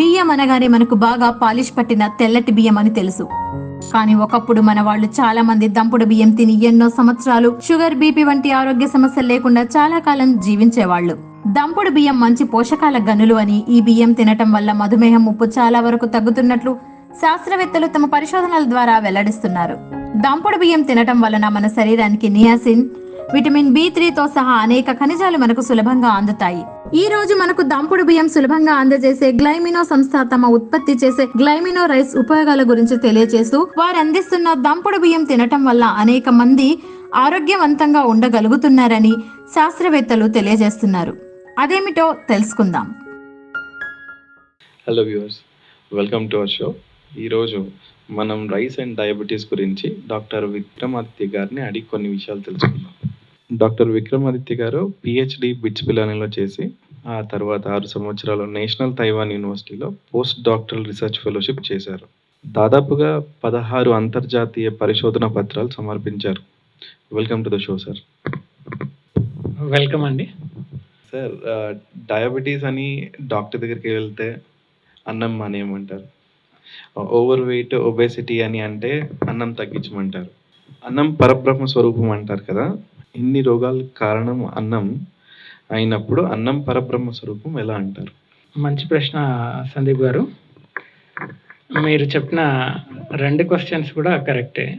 బియ్యం అనగానే మనకు బాగా పాలిష్ పట్టిన తెల్లటి బియ్యం అని తెలుసు. కానీ ఒకప్పుడు మన వాళ్ళు చాలా మంది దంపుడు బియ్యం తిని ఎన్నో సంవత్సరాలు షుగర్ బీపీ వంటి ఆరోగ్య సమస్యలు లేకుండా చాలా కాలం జీవించేవాళ్ళు. దంపుడు బియ్యం మంచి పోషకాల గనులు అని ఈ బియ్యం తినటం వల్ల మధుమేహం ముప్పు చాలా వరకు తగ్గుతున్నట్లు శాస్త్రవేత్తలు తమ పరిశోధనల ద్వారా వెల్లడిస్తున్నారు. దంపుడు బియ్యం తినటం వలన మన శరీరానికి నియాసిన్ విటమిన్ బి త్రీతో సహా అనేక ఖనిజాలు మనకు సులభంగా అందుతాయి. ఈ రోజు మనకు దంపుడు బియ్యం సులభంగా అందజేసే గ్లైమినో సంస్థ తమ ఉత్పత్తి చేసే గ్లైమినో రైస్ ఉపయోగాల గురించి తెలియజేస్తూ వారు అందిస్తున్న దంపుడు బియ్యం తినటం వల్ల అనేక మంది ఆరోగ్యవంతంగా ఉండగలుగుతున్నారని శాస్త్రవేత్తలు తెలియజేస్తున్నారు. అదేమిటో తెలుసుకుందాం. Hello viewers welcome to our show ఈరోజు మనం రైస్ అండ్ డయాబెటీస్ గురించి డాక్టర్ విక్రమాదిత్య గారిని అడిగి కొన్ని విషయాలు తెలుసుకుందాం. డాక్టర్ విక్రమాదిత్య గారు పిహెచ్డి బిట్స్ పిలానీలో చేసి ఆ తర్వాత ఆరు సంవత్సరాలు నేషనల్ తైవాన్ యూనివర్సిటీలో పోస్ట్ డాక్టరల్ రీసెర్చ్ ఫెలోషిప్ చేశారు. దాదాపుగా పదహారు అంతర్జాతీయ పరిశోధన పత్రాలు సమర్పించారు. Welcome to the show sir welcome అండి. సార్ డయాబెటీస్ అని డాక్టర్ దగ్గరికి వెళ్తే అన్నం మానేయమంటారు. ఓవర్ వెయిట్ ఒబేసిటీ అని అంటే అన్నం తగ్గించమంటారు. అన్నం పరబ్రహ్మ స్వరూపం అంటారు కదా ఇన్ని రోగాలకు కారణం అన్నం అయినప్పుడు అన్నం పరబ్రహ్మ స్వరూపం ఎలా అంటారు? మంచి ప్రశ్న సందీప్ గారు. మీరు చెప్పిన రెండు క్వశ్చన్స్ కూడా కరెక్టే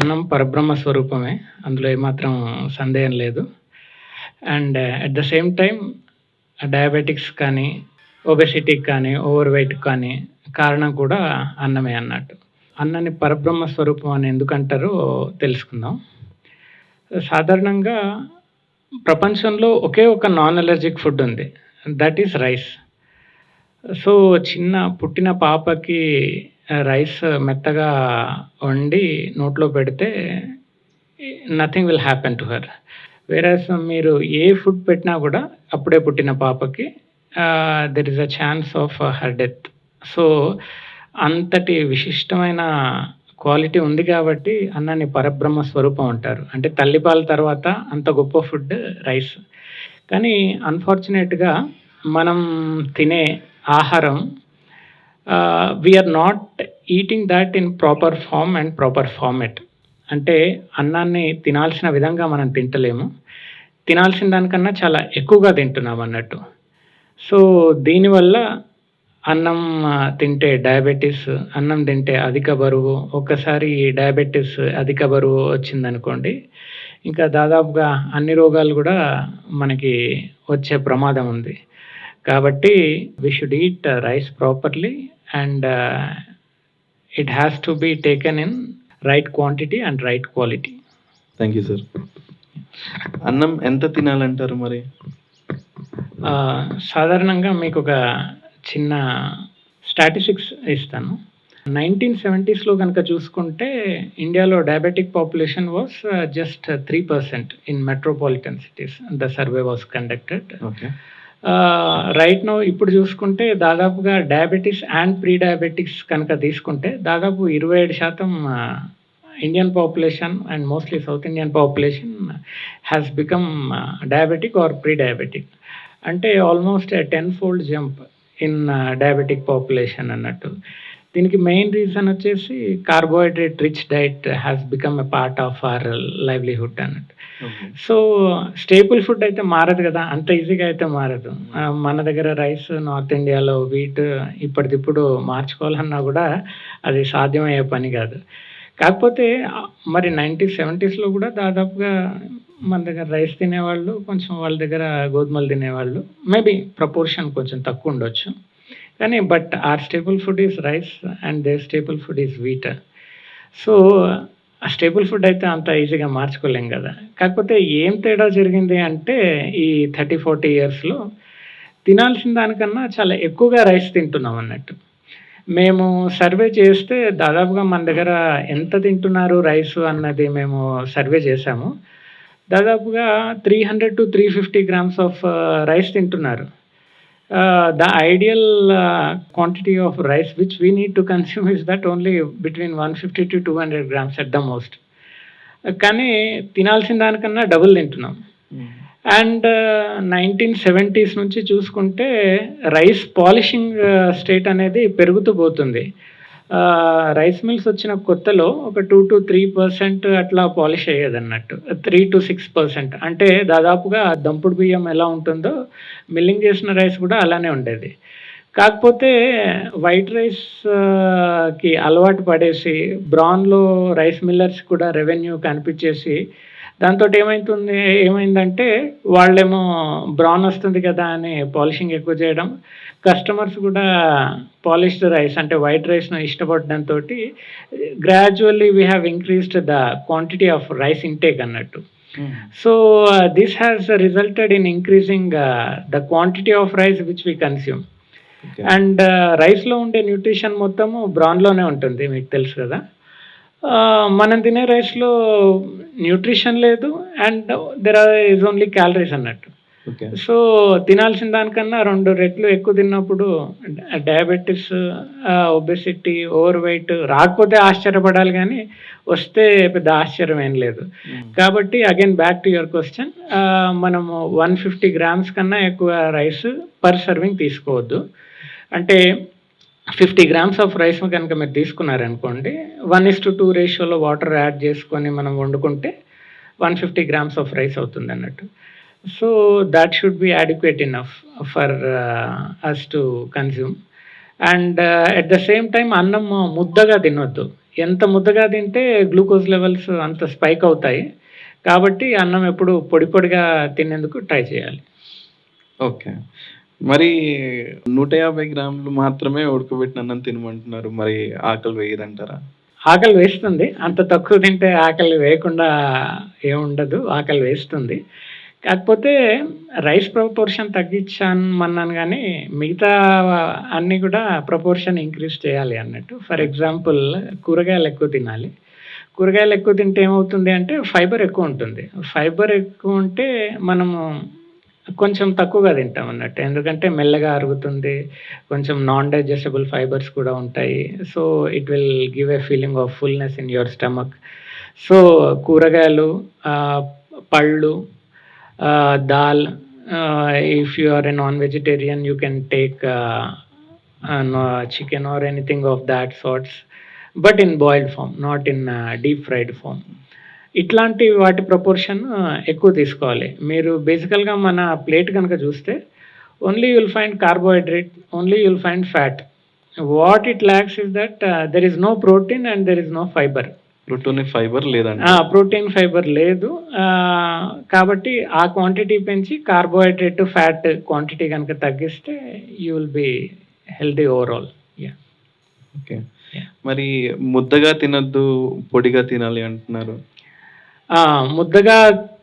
అన్నం పరబ్రహ్మ స్వరూపమే. అందులో ఏమాత్రం సందేహం లేదు. And at the same time diabetics కానీ ఒబెసిటీకి కానీ ఓవర్ వెయిట్ కానీ కారణం కూడా అన్నమే అన్నట్టు. అన్నాన్ని పరబ్రహ్మ స్వరూపం అని ఎందుకంటారో తెలుసుకుందాం. సాధారణంగా ప్రపంచంలో ఒకే ఒక నాన్ అలర్జిక్ ఫుడ్ ఉంది. దట్ ఈస్ రైస్ సో చిన్న పుట్టిన పాపకి రైస్ మెత్తగా వండి నోట్లో పెడితే nothing will happen to her whereas మీరు ఏ ఫుడ్ పెట్టినా కూడా అప్పుడే పుట్టిన పాపకి there is a chance of her death so అంతటి విశిష్టమైన క్వాలిటీ ఉంది కాబట్టి అన్నాన్ని పరబ్రహ్మ స్వరూపం అంటారు. అంటే తల్లిపాల తర్వాత అంత గొప్ప ఫుడ్ రైస్. కానీ అన్ఫార్చునేట్గా మనం తినే ఆహారం we are not eating that in proper form and proper format అంటే అన్నాన్ని తినాల్సిన విధంగా మనం తింటలేము. తినాల్సిన దానికన్నా చాలా ఎక్కువగా తింటున్నాం అన్నట్టు. సో దీనివల్ల అన్నం తింటే డయాబెటీస్ అన్నం తింటే అధిక బరువు. ఒక్కసారి డయాబెటీస్ అధిక బరువు వచ్చిందనుకోండి ఇంకా దాదాపుగా అన్ని రోగాలు కూడా మనకి వచ్చే ప్రమాదం ఉంది. కాబట్టి we should eat rice properly and it has to be taken in right quantity and right quality thank you sir అన్నం ఎంత తినాలంటారు మరి? సాధారణంగా మీకు ఒక చిన్న స్టాటిస్టిక్స్ ఇస్తాను. నైన్టీన్ సెవెంటీస్లో కనుక చూసుకుంటే ఇండియాలో diabetic population was just three percent in metropolitan cities the survey was conducted okay right no ఇప్పుడు చూసుకుంటే దాదాపుగా డయాబెటీస్ అండ్ ప్రీ డయాబెటిక్స్ కనుక తీసుకుంటే దాదాపు ఇరవై ఏడు శాతం Indian population and mostly south Indian population has become diabetic or pre diabetic అంటే almost ten fold jump in diabetic population అన్నట్టు. దీనికి మెయిన్ రీజన్ వచ్చేసి carbohydrate rich diet has become a part of our livelihood అన్నట్టు. So staple food అయితే మారదు కదా అంత ఈజీగా అయితే మారదు. మన దగ్గర రైస్ నార్త్ ఇండియాలో వీట్ ఇప్పటికిప్పుడు మార్చుకోవాలన్నా కూడా అది సాధ్యమయ్యే పని కాదు. కాకపోతే మరి నైన్టీన్ సెవెంటీస్లో కూడా దాదాపుగా మన దగ్గర రైస్ తినేవాళ్ళు కొంచెం వాళ్ళ దగ్గర గోధుమలు తినేవాళ్ళు. మేబీ ప్రపోర్షన్ కొంచెం తక్కువ ఉండొచ్చు. కానీ but our stable food is rice and they stable food is wheat so ఆ స్టేబుల్ ఫుడ్ అయితే అంత ఈజీగా మార్చుకోలేం కదా. కాకపోతే ఏం తేడా జరిగింది అంటే ఈ థర్టీ ఫార్టీ ఇయర్స్లో తినాల్సిన దానికన్నా చాలా ఎక్కువగా రైస్ తింటున్నాం అన్నట్టు. మేము సర్వే చేస్తే దాదాపుగా మన దగ్గర ఎంత తింటున్నారు రైస్ అన్నది మేము సర్వే చేశాము దాదాపుగా three hundred to three fifty grams of rice తింటున్నారు. The ideal quantity of rice which we need to consume is that only between one fifty to two hundred grams at the most కానీ తినాల్సిన దానికన్నా double తింటున్నాం. And nineteen seventies నుంచి చూసుకుంటే rice polishing state అనేది పెరుగుతూ పోతుంది. రైస్ మిల్స్ వచ్చిన కొత్తలో ఒక టూ టు త్రీ పర్సెంట్ అట్లా పాలిష్ అయ్యేది అన్నట్టు త్రీ టు సిక్స్ పర్సెంట్ అంటే దాదాపుగా దంపుడు బియ్యం ఎలా ఉంటుందో మిల్లింగ్ చేసిన రైస్ కూడా అలానే ఉండేది. కాకపోతే వైట్ రైస్కి అలవాటు పడేసి బ్రాన్లో రైస్ మిల్లర్స్ కూడా రెవెన్యూ కనిపించేసి దాంతో ఏమైతుంది ఏమైందంటే వాళ్ళేమో బ్రౌన్ వస్తుంది కదా అని పాలిషింగ్ ఎక్కువ చేయడం కస్టమర్స్ కూడా పాలిష్డ్ రైస్ అంటే వైట్ రైస్ను ఇష్టపడడంతో gradually we have increased the quantity of rice intake అన్నట్టు. So this has resulted in increasing the quantity of rice which we consume. And రైస్లో ఉండే న్యూట్రిషన్ మొత్తము బ్రాన్లోనే ఉంటుంది మీకు తెలుసు కదా. మనం తినే రైస్లో న్యూట్రిషన్ లేదు and there are is only calories అన్నట్టు. ఓకే. సో తినాల్సిన దానికన్నా రెండు రెట్లు ఎక్కువ తిన్నప్పుడు డయాబెటీస్ ఒబెసిటీ ఓవర్ వెయిట్ రాకపోతే ఆశ్చర్యపడాలి కానీ వస్తే పెద్ద ఆశ్చర్యం ఏం లేదు. కాబట్టి again back to your question మనము వన్ ఫిఫ్టీ గ్రామ్స్ కన్నా ఎక్కువ రైస్ పర్ సర్వింగ్ తీసుకోవద్దు. అంటే ఫిఫ్టీ గ్రామ్స్ ఆఫ్ రైస్ కనుక మీరు తీసుకున్నారనుకోండి వన్ ఇస్ టు టూ రేషియోలో వాటర్ యాడ్ చేసుకొని మనం వండుకుంటే one fifty grams of rice అవుతుంది అన్నట్టు. So that should be adequate enough for us to consume and at the same time అన్నం ముద్దగా తినొద్దు. ఎంత ముద్దగా తింటే గ్లూకోజ్ లెవెల్స్ అంత స్పైక్ అవుతాయి. కాబట్టి అన్నం ఎప్పుడు పొడి పొడిగా తినేందుకు ట్రై చేయాలి. ఓకే మరి నూట యాభై గ్రాములు మాత్రమే ఉడకబెట్టిన అన్నం తినమంటున్నారు. మరి ఆకలి వేయదంటారా? ఆకలి వేస్తుంది. అంత తక్కువ తింటే ఆకలి వేయకుండా ఏముండదు ఆకలి వేస్తుంది. కాకపోతే రైస్ ప్రపోర్షన్ తగ్గించామన్నాను కానీ మిగతా అన్నీ కూడా ప్రపోర్షన్ ఇంక్రీజ్ చేయాలి అన్నట్టు. ఫర్ ఎగ్జాంపుల్ కూరగాయలు ఎక్కువ తినాలి. కూరగాయలు ఎక్కువ తింటే ఏమవుతుంది అంటే ఫైబర్ ఎక్కువ ఉంటుంది. ఫైబర్ ఎక్కువ ఉంటే మనము కొంచెం తక్కువగా తింటాం అన్నట్టు. ఎందుకంటే మెల్లగా అరుగుతుంది కొంచెం నాన్ డైజెస్టబుల్ ఫైబర్స్ కూడా ఉంటాయి. So it will give a feeling of fullness in your stomach so కూరగాయలు పళ్ళు dal if you are a non vegetarian you can take chicken or anything of that sorts but in boiled form not in deep fried form ఇట్లాంటి వాటి proportion ఎక్కువ తీసుకోవాలి. మీరు బేసికల్గా మన plate కనుక చూస్తే only you'll find carbohydrate only you'll find fat what it lacks is that there is no protein and there is no fibre protein fibre లేదంట ప్రోటీన్ ఫైబర్ లేదు. కాబట్టి ఆ క్వాంటిటీ పెంచి కార్బోహైడ్రేట్ ఫ్యాట్ క్వాంటిటీ కనుక తగ్గిస్తే you will be healthy overall okay. మరి ముద్దగా తినొద్దు పొడిగా తినాలి అంటున్నారు. ముద్దగా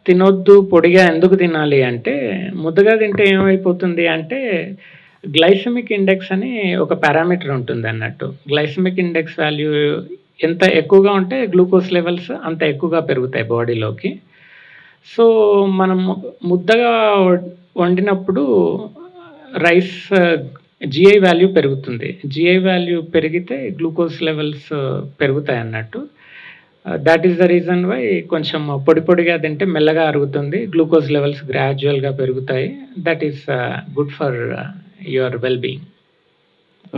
తినొద్దు పొడిగా ఎందుకు తినాలి అంటే ముద్దగా తింటే ఏమైపోతుంది అంటే గ్లైసమిక్ ఇండెక్స్ అని ఒక పారామీటర్ ఉంటుంది అన్నట్టు. గ్లైసమిక్ ఇండెక్స్ వాల్యూ ఎంత ఎక్కువగా ఉంటే గ్లూకోజ్ లెవెల్స్ అంత ఎక్కువగా పెరుగుతాయి బాడీలోకి. సో మనం ముద్దగా వండినప్పుడు రైస్ జిఐ వాల్యూ పెరుగుతుంది. జిఐ వాల్యూ పెరిగితే గ్లూకోజ్ లెవెల్స్ పెరుగుతాయి అన్నట్టు. That is the reason why కొంచెం పొడి పొడిగా తింటే మెల్లగా అరుగుతుంది. గ్లూకోజ్ లెవెల్స్ గ్రాడ్యువల్గా పెరుగుతాయి. That is good for your well being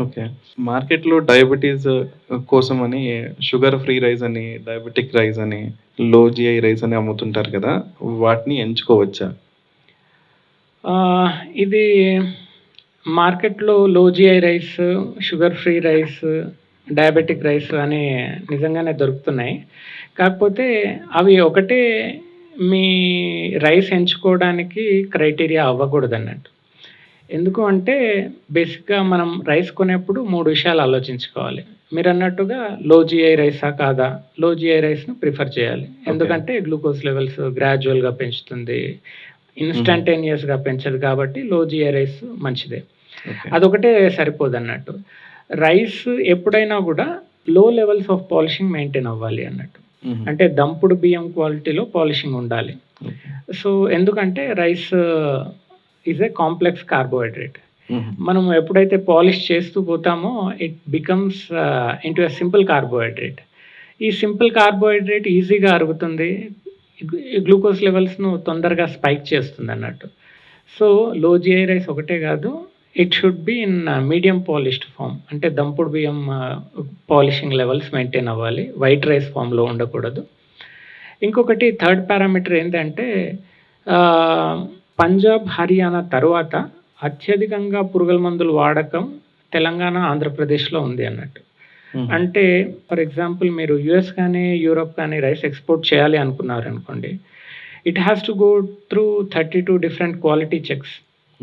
okay మార్కెట్లో డయాబెటీస్ కోసం అని షుగర్ ఫ్రీ రైస్ అని డయాబెటిక్ రైస్ అని లో జిఐ రైస్ అని అమ్ముతుంటారు కదా వాటిని ఎంచుకోవచ్చా? ఇది మార్కెట్లో low GI rice sugar free rice diabetic rice అని నిజంగానే దొరుకుతున్నాయి. కాకపోతే అవి ఒకటే మీ రైస్ ఎంచుకోవడానికి క్రైటీరియా అవ్వకూడదు అన్నట్టు ఎందుకు అంటే బేసిక్గా మనం రైస్ కొనేప్పుడు మూడు విషయాలు ఆలోచించుకోవాలి. మీరు అన్నట్టుగా లో జిఐ రైసా కాదా? లో జిఐ రైస్ను ప్రిఫర్ చేయాలి. ఎందుకంటే గ్లూకోజ్ లెవెల్స్ గ్రాడ్యువల్గా పెంచుతుంది. ఇన్స్టంటేనియస్గా పెంచదు కాబట్టి లో జిఐ రైస్ మంచిదే. అదొకటే సరిపోదు అన్నట్టు రైస్ ఎప్పుడైనా కూడా లో లెవెల్స్ ఆఫ్ పాలిషింగ్ మెయింటైన్ అవ్వాలి అన్నట్టు. అంటే దంపుడు బియ్యం క్వాలిటీలో పాలిషింగ్ ఉండాలి. సో ఎందుకంటే rice is a complex carbohydrate మనం ఎప్పుడైతే పాలిష్ చేస్తూ పోతామో it becomes into a simple carbohydrate ఈ సింపుల్ కార్బోహైడ్రేట్ ఈజీగా అరుగుతుంది. గ్లూకోజ్ లెవెల్స్ను తొందరగా స్పైక్ చేస్తుంది అన్నట్టు. సో లో జిఐ రైస్ ఒకటే కాదు it should be in medium polished form అంటే దంపుడు బియ్యం పాలిషింగ్ లెవెల్స్ మెయింటైన్ అవ్వాలి. వైట్ రైస్ ఫామ్లో ఉండకూడదు. ఇంకొకటి థర్డ్ పారామీటర్ ఏంటంటే పంజాబ్ హర్యానా తర్వాత అత్యధికంగా పురుగుల మందుల వాడకం తెలంగాణ ఆంధ్రప్రదేశ్లో ఉంది అన్నట్టు. అంటే ఫర్ ఎగ్జాంపుల్ మీరు యుఎస్ కానీ యూరోప్ కానీ రైస్ ఎక్స్పోర్ట్ చేయాలి అనుకున్నారు అనుకోండి it has to go through thirty two different quality checks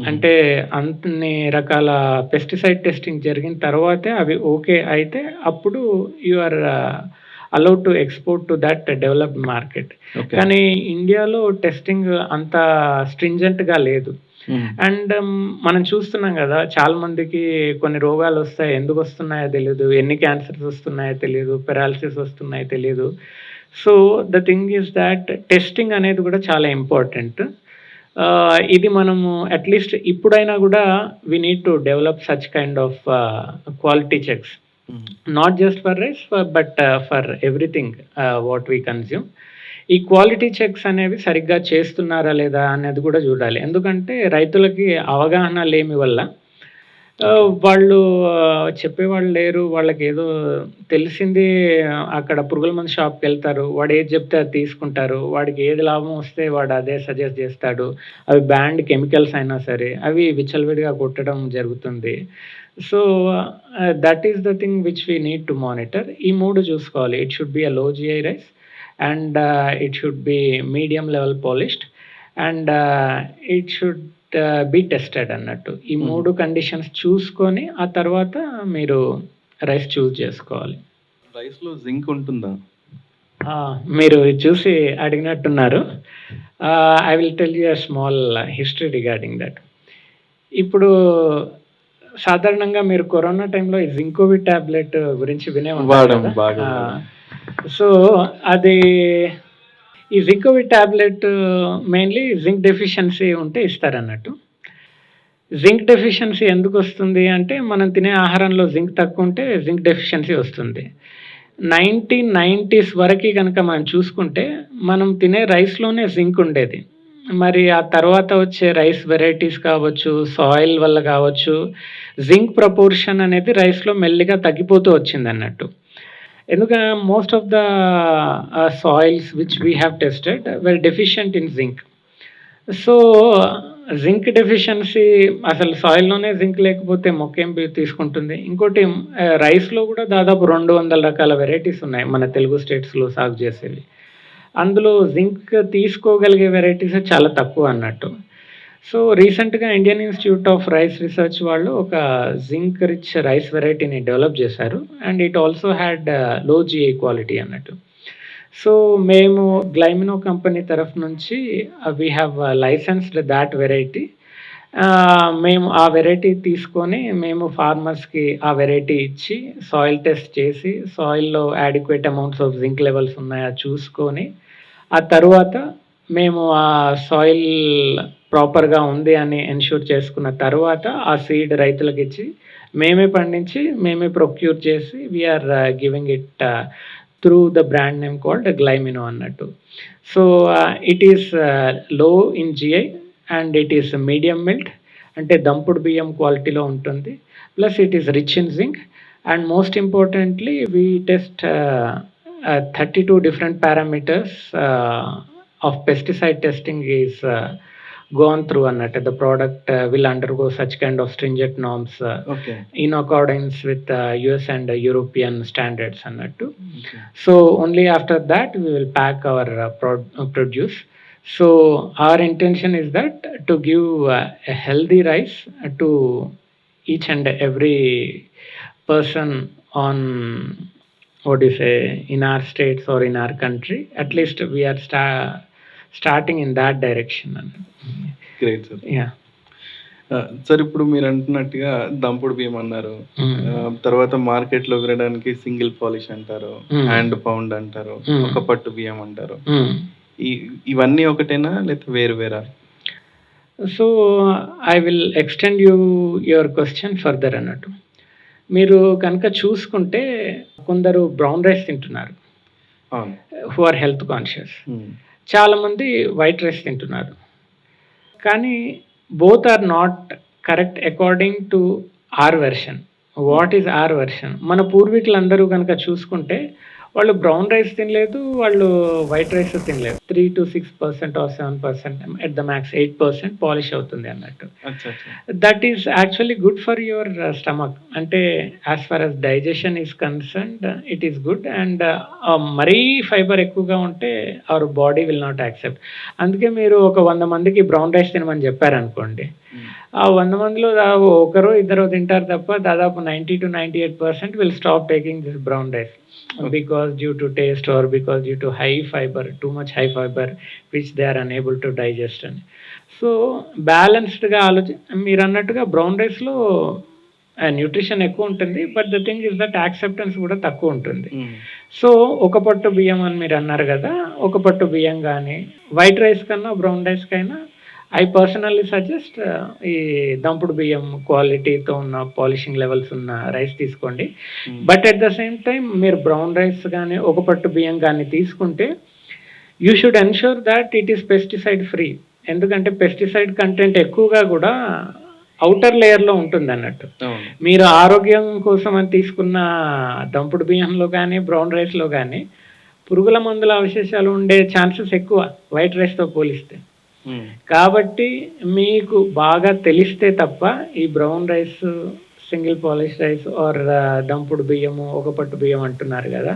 అంటే అన్ని రకాల పెస్టిసైడ్ టెస్టింగ్ జరిగిన తర్వాతే అవి ఓకే అయితే అప్పుడు you are allowed to export to that developed market కానీ ఇండియాలో టెస్టింగ్ అంత స్ట్రింజెంట్గా లేదు. అండ్ మనం చూస్తున్నాం కదా చాలా మందికి కొన్ని రోగాలు వస్తాయి. ఎందుకు వస్తున్నాయో తెలియదు ఎన్ని క్యాన్సర్స్ వస్తున్నాయో తెలియదు పెరాలసిస్ వస్తున్నాయో తెలియదు so the thing is that testing అనేది కూడా చాలా ఇంపార్టెంట్ ఇది మనము అట్లీస్ట్ ఇప్పుడైనా కూడా we need to develop such kind of quality checks not just for rice but for everything what we consume ఈ క్వాలిటీ చెక్స్ అనేవి సరిగ్గా చేస్తున్నారా లేదా అనేది కూడా చూడాలి. ఎందుకంటే రైతులకి అవగాహన లేమి వల్ల వాళ్ళు చెప్పేవాళ్ళు లేరు. వాళ్ళకి ఏదో తెలిసింది అక్కడ పురుగుల మంది షాప్కి వెళ్తారు. వాడు ఏది చెప్తే అది తీసుకుంటారు. వాడికి ఏది లాభం వస్తే వాడు అదే సజెస్ట్ చేస్తాడు. అవి బ్యాండ్ కెమికల్స్ అయినా సరే అవి విచ్చలవిడిగా కొట్టడం జరుగుతుంది. So that is the thing which we need to monitor ఈ మూడు చూసుకోవాలి. It should be a low GI rice and it should be medium level polished and it should be tested అన్నట్టు. ఈ Hmm. మూడు కండిషన్స్ చూసుకొని ఆ తర్వాత మీరు రైస్ చూస్ చేసుకోవాలి. రైస్లో జింక్ ఉంటుందా? ఆ, మీరు ఇది చూసి అడిగినట్టున్నారు. I will tell you a small history regarding that ఇప్పుడు సాధారణంగా మీరు కరోనా టైంలో ఈ జింకోవి టాబ్లెట్ గురించి వినే. సో అది ఈ Zincovit tablet mainly zinc deficiency ఉంటే ఇస్తారన్నట్టు. జింక్ డెఫిషియన్సీ ఎందుకు వస్తుంది అంటే మనం తినే ఆహారంలో జింక్ తక్కువ ఉంటే జింక్ డెఫిషియన్సీ వస్తుంది. నైన్టీన్ నైంటీస్ వరకు కనుక మనం చూసుకుంటే మనం తినే రైస్లోనే జింక్ ఉండేది. మరి ఆ తర్వాత వచ్చే రైస్ వెరైటీస్ కావచ్చు సాయిల్ వల్ల కావచ్చు జింక్ ప్రపోర్షన్ అనేది రైస్లో మెల్లిగా తగ్గిపోతూ వచ్చింది అన్నట్టు ఎందుకంటే most of the soils which we have tested were deficient in zinc so zinc deficiency అసలు సాయిల్లోనే జింక్ లేకపోతే మొక్కేం పి- తీసుకుంటుంది. ఇంకోటి uh, రైస్లో కూడా దాదాపు రెండు వందల రకాల వెరైటీస్ ఉన్నాయి మన తెలుగు స్టేట్స్లో సాగు చేసేవి. అందులో జింక్ తీసుకోగలిగే వెరైటీస్ చాలా తక్కువ అన్నట్టు. సో రీసెంట్గా Indian institute of rice research వాళ్ళు ఒక జింక్ రిచ్ రైస్ వెరైటీని డెవలప్ చేశారు. And it also had uh, low GI quality అన్నట్టు. సో మేము గ్లైమినో కంపెనీ తరఫు నుంచి we have licensed that variety మేము ఆ వెరైటీ తీసుకొని మేము ఫార్మర్స్కి ఆ వెరైటీ ఇచ్చి సాయిల్ టెస్ట్ చేసి సాయిల్లో adequate amounts of zinc levels ఉన్నాయా చూసుకొని ఆ తర్వాత మేము ఆ సాయిల్ ప్రాపర్గా ఉంది అని ఎన్ష్యూర్ చేసుకున్న తర్వాత ఆ సీడ్ రైతులకు ఇచ్చి మేమే పండించి మేమే ప్రొక్యూర్ చేసి we are giving it through the brand name called Glymino అన్నట్టు. So it is low in GI and it is medium milled అంటే దంపుడు బియ్యం క్వాలిటీలో ఉంటుంది. Plus it is rich in zinc and most importantly we test thirty two different parameters of pesticide testing gone through annette the product uh, will undergo such kind of stringent norms uh, okay. in accordance with uh, us and european standards and that okay. so only after that we will pack our pro- produce so our intention is that to give uh, a healthy rice to each and every person on what do you say in our states or in our country. At least we are starting in that direction. Great sir Yeah. Sir ఇప్పుడు మీరు అంటున్నట్టుగా దంపుడు బియ్యం అన్నారు Mm. ఆ, తర్వాత మార్కెట్లో వినడానికి single polish అంటారు. Hand pound అంటారు Mm. ఒక పట్టు బియ్యం అంటారు ఇవన్నీ ఒకటేనా లేకపోతే వేరు వేరా so I will extend you your question further అన్నట్టు మీరు కనుక చూసుకుంటే కొందరు బ్రౌన్ రైస్ తింటున్నారు హూ ఆర్ హెల్త్ కాన్షియస్. చాలామంది వైట్ రైస్ తింటున్నారు. కానీ both are not correct according to our version what is our version మన పూర్వీకులందరూ కనుక చూసుకుంటే వాళ్ళు బ్రౌన్ రైస్ తినలేదు వాళ్ళు వైట్ రైస్ తినలేదు. Three to six percent or seven percent at the max eight percent polish అవుతుంది అన్నట్టు. That is actually good for your stomach అంటే as far as digestion is concerned it is good and మరీ fibre ఎక్కువగా ఉంటే our body will not accept అందుకే మీరు ఒక వంద మందికి బ్రౌన్ రైస్ తినమని చెప్పారనుకోండి. ఆ వంద మందిలో దా- ఒకరు ఇద్దరు తింటారు తప్ప దాదాపు ninety to ninety eight percent will stop taking this brown rice because due to taste or because due to high fiber too much high fiber which they are unable to digest అని so బ్యాలెన్స్డ్గా ఆలోచి మీరు అన్నట్టుగా brown రైస్లో nutrition ఎక్కువ ఉంటుంది. But the thing is that acceptance కూడా తక్కువ ఉంటుంది. సో ఒక పట్టు బియ్యం అని మీరు అన్నారు కదా ఒక పట్టు బియ్యం కానీ వైట్ రైస్ కన్నా బ్రౌన్ రైస్ కైనా ఐ పర్సనల్లీ సజెస్ట్ ఈ దంపుడు బియ్యం క్వాలిటీతో ఉన్న పాలిషింగ్ లెవెల్స్ ఉన్న రైస్ తీసుకోండి. But at the same time మీరు బ్రౌన్ రైస్ కానీ ఒక పట్టు బియ్యం కానీ తీసుకుంటే you should ensure that it is pesticide free ఎందుకంటే పెస్టిసైడ్ కంటెంట్ ఎక్కువగా కూడా అవుటర్ లేయర్లో ఉంటుంది అన్నట్టు మీరు ఆరోగ్యం కోసం అని తీసుకున్న దంపుడు బియ్యంలో కానీ బ్రౌన్ రైస్లో కానీ పురుగుల మందుల అవశేషాలు ఉండే ఛాన్సెస్ ఎక్కువ వైట్ రైస్తో పోలిస్తే. కాబట్టి మీకు బాగా తెలిస్తే తప్ప ఈ brown rice single polish rice or దంపుడు బియ్యము ఒక పట్టు బియ్యం అంటున్నారు కదా.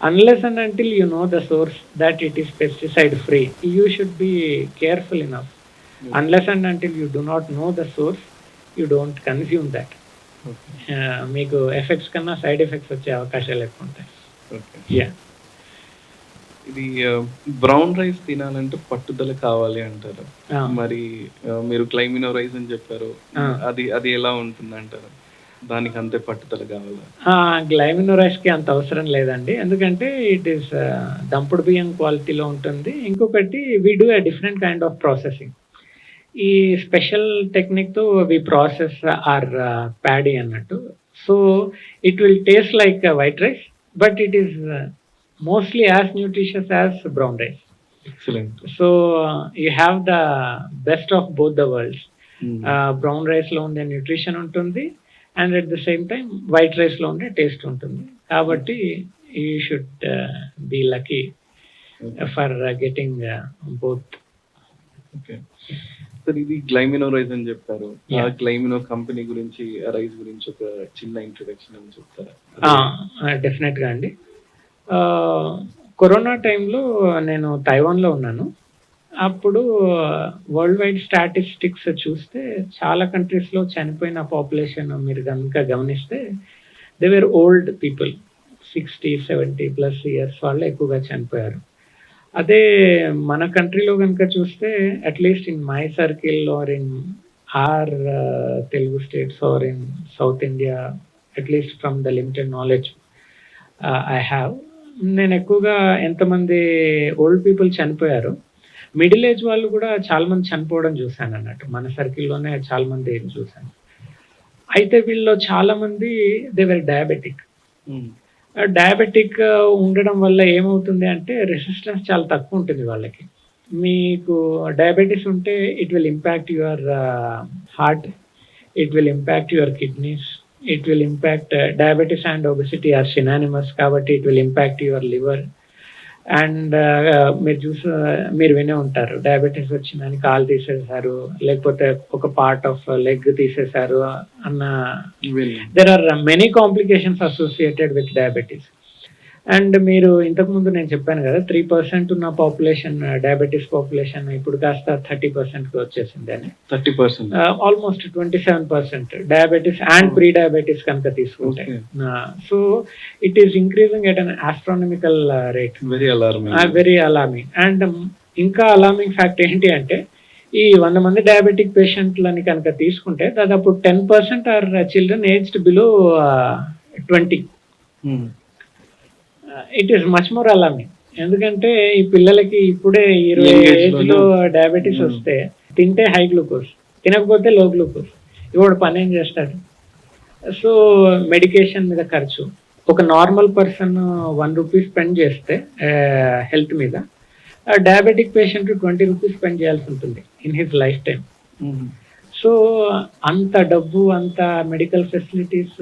Unless and until you know the source that it is pesticide free you should be careful enough unless and until you do not know the source you don't consume that మీకు effects కన్నా side effects వచ్చే అవకాశాలు ఎక్కువ ఉంటాయి. Okay yeah ఇది brown rice తినాలంటే పట్టుదల కావాలి అంటారు. మరి మీరు క్లైమినో రైస్ అని చెప్పారు. అది అది ఎలా ఉంటుంది అంటారు దానికి అంతే పట్టుదల కావాలా? గ్లైమినో రైస్కి అంత అవసరం లేదండి. ఎందుకంటే ఇట్ ఈస్ దంపుడు బియ్యం క్వాలిటీలో ఉంటుంది. ఇంకొకటి we do a different kind of processing ఈ స్పెషల్ టెక్నిక్తో వి ప్రాసెస్ ఆర్ ప్యాడీ అన్నట్టు. So it will taste like white rice but it is mostly as nutritious as brown rice so you have the best of both the worlds brown రైస్లో ఉండే nutrition ఉంటుంది and at the same time white రైస్లో ఉండే taste ఉంటుంది. కాబట్టి you should be lucky for getting both okay sir ఇది Glymino rice అని చెప్పారు. ఆ. గ్లైమినో కంపెనీ గురించి రైస్ గురించి ఒక చిన్న ఇంట్రొడక్షన్ అని చెప్తారా? డెఫినెట్గా అండి. కరోనా టైంలో నేను తైవాన్లో ఉన్నాను. అప్పుడు వరల్డ్ వైడ్ స్టాటిస్టిక్స్ చూస్తే చాలా కంట్రీస్లో చనిపోయిన పాపులేషన్ మీరు కనుక గమనిస్తే they were old people sixty seventy plus years వాళ్ళు ఎక్కువగా చనిపోయారు. అదే మన కంట్రీలో కనుక చూస్తే at least in my circle or in our Telugu states or in south India at least from the limited knowledge I have నేను ఎక్కువగా ఎంతమంది ఓల్డ్ పీపుల్ చనిపోయారు మిడిల్ ఏజ్ వాళ్ళు కూడా చాలా మంది చనిపోవడం చూశాను అన్నట్టు. మన సర్కిల్లోనే చాలా మంది చూశాను. అయితే వీళ్ళలో చాలా మంది దే వర్ డయాబెటిక్ డయాబెటిక్ ఉండడం వల్ల ఏమవుతుంది అంటే రెసిస్టెన్స్ చాలా తక్కువ ఉంటుంది వాళ్ళకి. మీకు డయాబెటీస్ ఉంటే it will impact your heart it will impact your kidneys it will impact diabetes and obesity are synonymous కాబట్టి it will impact your liver and మీరు చూసి మీరు వినే ఉంటారు. డయాబెటీస్ వచ్చిందని కాలు తీసేశారు లేకపోతే ఒక పార్ట్ ఆఫ్ లెగ్ తీసేశారు అన్న there are many complications associated with diabetes and మీరు ఇంతకుముందు నేను చెప్పాను కదా త్రీ పర్సెంట్ ఉన్న పాపులేషన్ డయాబెటీస్ పాపులేషన్ ఇప్పుడు కాస్త థర్టీ పర్సెంట్కి వచ్చేసింది అని. Thirty percent almost twenty seven percent diabetes and pre diabetes కనుక తీసుకుంటే. So it is increasing at an astronomical rate very alarming very alarming and ఇంకా అలామింగ్ ఫ్యాక్ట్ ఏంటి అంటే ఈ వంద మంది డయాబెటిక్ పేషెంట్లని కనుక తీసుకుంటే దాదాపు ten percent or children aged below twenty it is much more alarming ఎందుకంటే ఈ పిల్లలకి ఇప్పుడే ఇరవై ఏజ్లో. డయాబెటీస్. వస్తే తింటే హై గ్లూకోజ్ తినకపోతే లో గ్లూకోజ్ ఇవాడు పని ఏం చేస్తాడు? సో మెడికేషన్ మీద ఖర్చు. ఒక normal person one rupee spend చేస్తే హెల్త్ మీద diabetic patient twenty rupees spend చేయాల్సి ఉంటుంది in his life time so అంత డబ్బు అంత మెడికల్ ఫెసిలిటీస్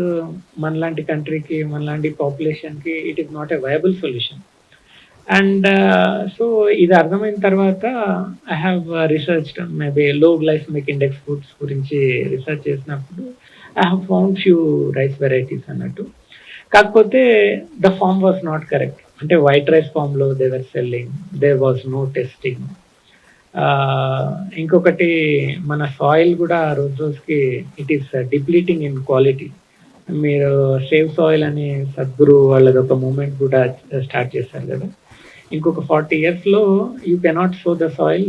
మనలాంటి కంట్రీకి మనలాంటి పాపులేషన్కి it is not a viable solution and so ఇది అర్థమైన తర్వాత I have research maybe low glycemic index foods గురించి రీసెర్చ్ చేసినప్పుడు I have found few rice varieties అన్నట్టు. కాకపోతే the form was not correct అంటే వైట్ రైస్ ఫామ్లో they were selling there was no testing ఇంకొకటి మన సాయిల్ కూడా రోజు రోజుకి it is depleting in quality మీరు సేవ్ సాయిల్ అని సద్గురు వాళ్ళది ఒక మూమెంట్ కూడా స్టార్ట్ చేశారు కదా. ఇంకొక ఫార్టీ ఇయర్స్లో you cannot so the soil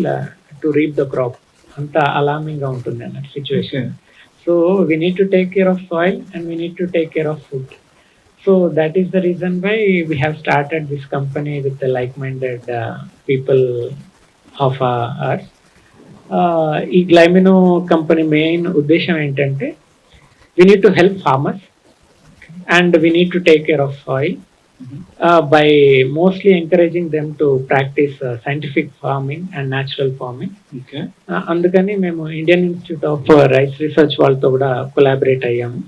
to reap the crop అంత అలార్మింగ్గా ఉంటుంది అన్నట్టు situation so we need to take care of soil and we need to take care of food so that is the reason why we have started this company with the like-minded uh, people of uh, ఈ Glymino company main ఉద్దేశం ఏంటంటే we need to help farmers and we need to take care of soil by mostly encouraging them to practice scientific farming and natural farming అందుకని మేము Indian institute of rice research వాళ్ళతో కూడా collaborate అయ్యాము.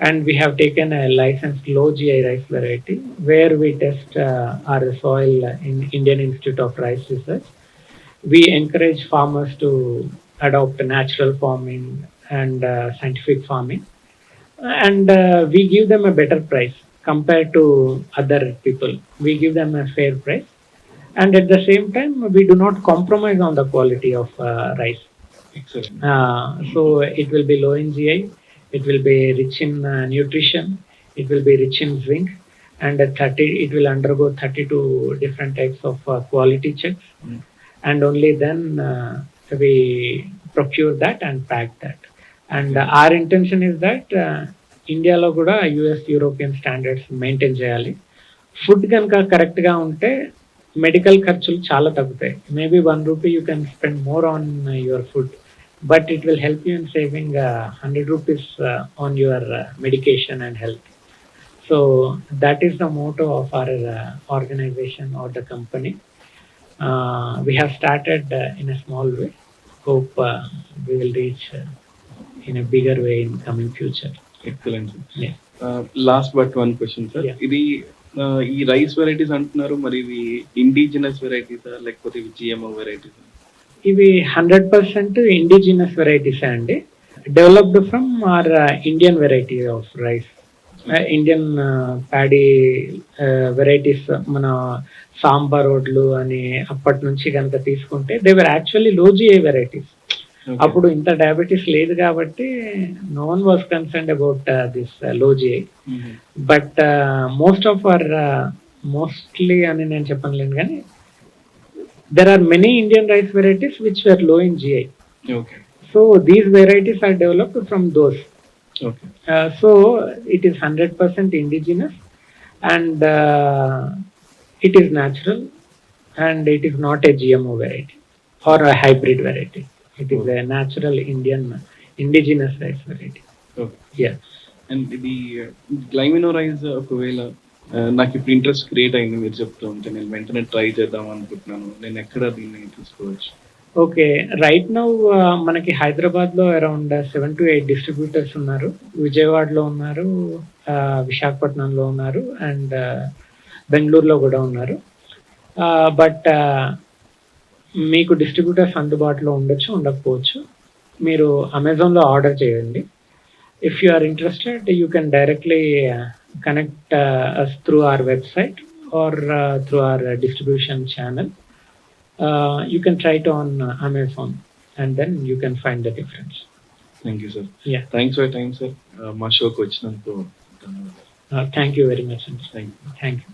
And we have taken లైసెన్స్లో GI rice variety where we test our soil in Indian institute of rice research we encourage farmers to adopt natural farming and uh, scientific farming. And uh, we give them a better price compared to other people. We give them a fair price. And at the same time we do not compromise on the quality of uh, rice. Excellent. Uh, so it will be low in gi it will be rich in uh, nutrition it will be rich in zinc and 30 it will undergo 32 different types of uh, quality checks. Mm. And only then uh, we procure that and pack that. And uh, our intention is that uh, ఇండియాలో కూడా US European standards maintain చేయాలి. Food కనుక కరెక్ట్గా ఉంటే medical ఖర్చులు చాలా తగ్గుతాయి. Maybe one rupee you can spend more on your food but it will help you in saving hundred rupees on your medication and health so that is the motto of our organization or the company we have started in a small way hope we will reach in a bigger way in coming future excellent Yeah. Last but one question sir Yeah. ఇది uh, ఈ rice varieties అంటున్నారు మరి ఇవి indigenous వెరైటీసా లేకపోతే ఇవి GMO varieties ఇవి hundred percent indigenous varieties అండి. Developed from our Indian variety of rice Indian paddy varieties మన సాంబార్ రోడ్లు అని అప్పటి నుంచి కనుక తీసుకుంటే దేవర్ యాక్చువల్లీ లోజిఏ వెరైటీస్ అప్పుడు ఇంత డయాబెటీస్ లేదు కాబట్టి no one was concern about this low GI but most of our mostly అని నేను చెప్పలేను కానీ there are many Indian rice varieties which were low in GI so these varieties are developed from those so it is hundred percent indigenous and it is natural and it is not a GMO variety or hybrid variety it is a natural Indian indigenous rice variety okay ya and ఇది Glymino rice ఒకవేళ uh, నాకు ఇప్పుడు interest create అయింది మీరు చెప్తూ ఉంటే నేను వెంటనే ట్రై చేద్దాం అనుకుంటున్నాను. నేను ఎక్కడ దీన్ని తీసుకోవచ్చు? ఓకే రైట్ నౌ మనకి హైదరాబాద్లో around seven to eight distributors ఉన్నారు. విజయవాడలో ఉన్నారు uh, విశాఖపట్నంలో ఉన్నారు అండ్ బెంగళూరులో కూడా ఉన్నారు బట్ మీకు డిస్ట్రిబ్యూటర్స్ అందుబాటులో ఉండొచ్చు ఉండకపోవచ్చు మీరు అమెజాన్లో ఆర్డర్ చేయండి if you are interested you can directly connect us through our website or through our distribution channel can try it on uh, Amazon and then you can find the difference. Thank you sir. Thanks for time sir మా షోకి వచ్చినందుకు thank you very much. Ansh. Thank you.